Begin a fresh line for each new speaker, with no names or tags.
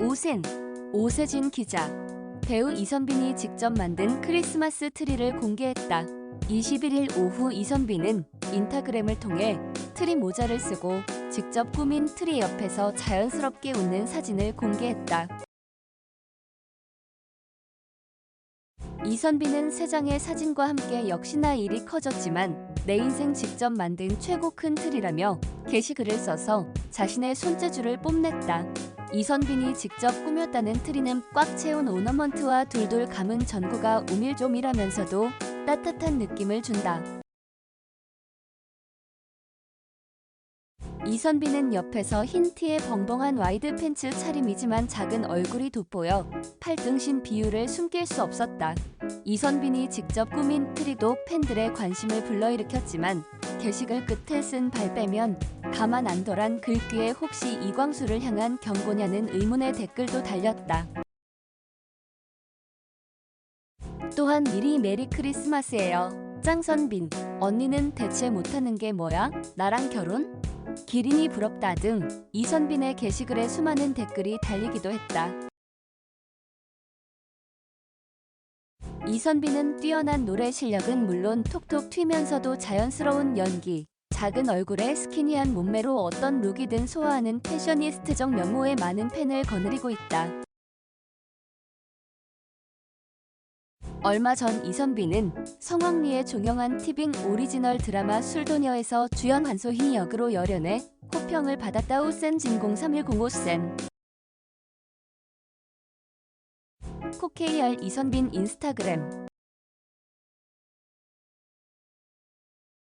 오센, 오세진 기자, 배우 이선빈이 직접 만든 크리스마스 트리를 공개했다. 21일 오후 이선빈은 인타그램을 통해 트리 모자를 쓰고 직접 꾸민 트리 옆에서 자연스럽게 웃는 사진을 공개했다. 이선빈은 세 장의 사진과 함께 역시나 일이 커졌지만 내 인생 직접 만든 최고 큰 트리라며 게시글을 써서 자신의 손재주를 뽐냈다. 이선빈이 직접 꾸몄다는 트리는 꽉 채운 오너먼트와 둘둘 감은 전구가 오밀조밀하면서도 따뜻한 느낌을 준다. 이선빈은 옆에서 흰 티에 벙벙한 와이드 팬츠 차림이지만 작은 얼굴이 돋보여 팔등신 비율을 숨길 수 없었다. 이선빈이 직접 꾸민 트리도 팬들의 관심을 불러일으켰지만 게시글 끝에 쓴 발빼면 가만 안 둬란 글귀에 혹시 이광수를 향한 경고냐는 의문의 댓글도 달렸다. 또한 미리 메리 크리스마스예요. 짱선빈, 언니는 대체 못하는 게 뭐야? 나랑 결혼? 기린이 부럽다 등 이선빈의 게시글에 수많은 댓글이 달리기도 했다. 이선빈은 뛰어난 노래 실력은 물론 톡톡 튀면서도 자연스러운 연기, 작은 얼굴에 스키니한 몸매로 어떤 룩이든 소화하는 패셔니스트적 면모에 많은 팬을 거느리고 있다. 얼마 전 이선빈은 성황리에 종영한 티빙 오리지널 드라마 술도녀에서 주연 한소희 역으로 열연해 호평을 받았다 오센 진공 3105 센 코케이알 이선빈 인스타그램